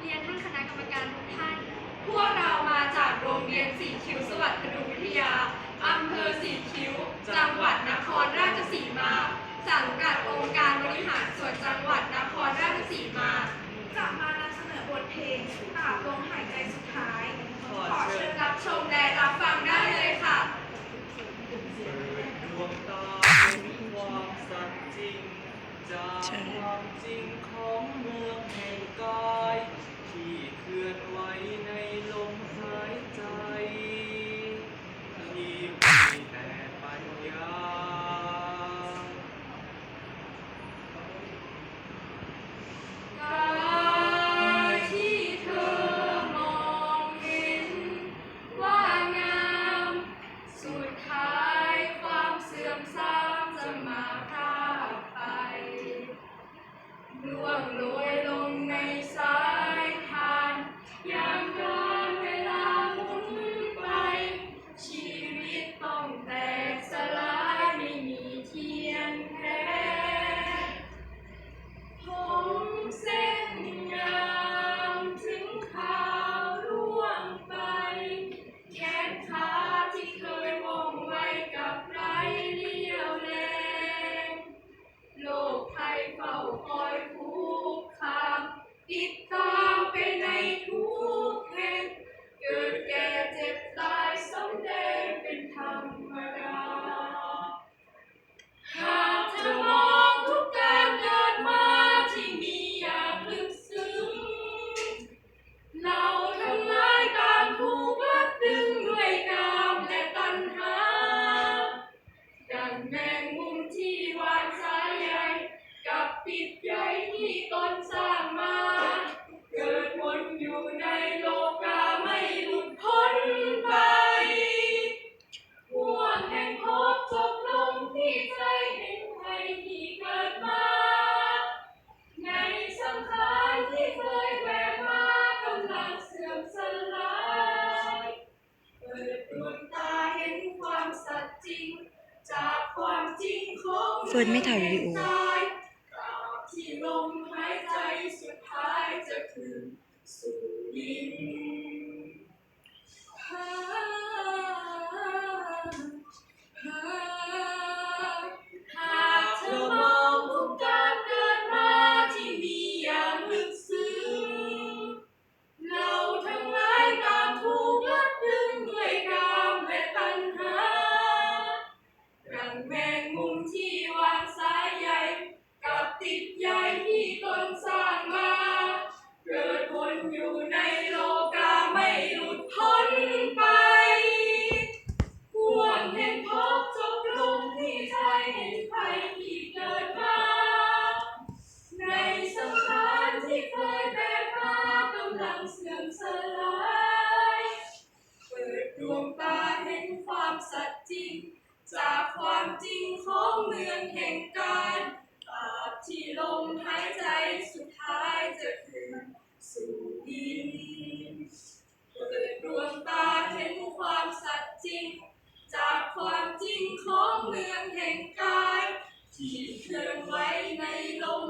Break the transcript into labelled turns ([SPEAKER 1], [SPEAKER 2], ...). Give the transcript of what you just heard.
[SPEAKER 1] เรียนท่านคณะกรรมการทุกท่าน พวกเรามาจากโรงเรียนสีคิวสวัสดิ์พดุงวิทยา
[SPEAKER 2] ล่
[SPEAKER 3] ว ที่ต
[SPEAKER 1] นสร้างมา เกิดวนอยู่ในโลกาไม่หลุดพ้นไปห่วงแห่งพจบลงที่ใจแห่งใครที่เกิดมา ในสังขารที่เคยแบกมากำลังเสื่อมสลายเปิดดวงตาเห็นความสัตย์จริง จากความจริงของ
[SPEAKER 4] เฟิร์นไม่ถ่ายวิดีโอ
[SPEAKER 1] มหายใจสุดท้ายจะคืนสู่ดิน ตาเห็นความสัตย์จริง จากความจริงของเมืองแห่งการตราบที่ลมหายใจสุดท้ายจะคืนสู่ดินเปิดดวงตาเห็นความสัตย์จริง จากความจริงของเมืองแห่งกาย ที่เคลื่อนไหวในลม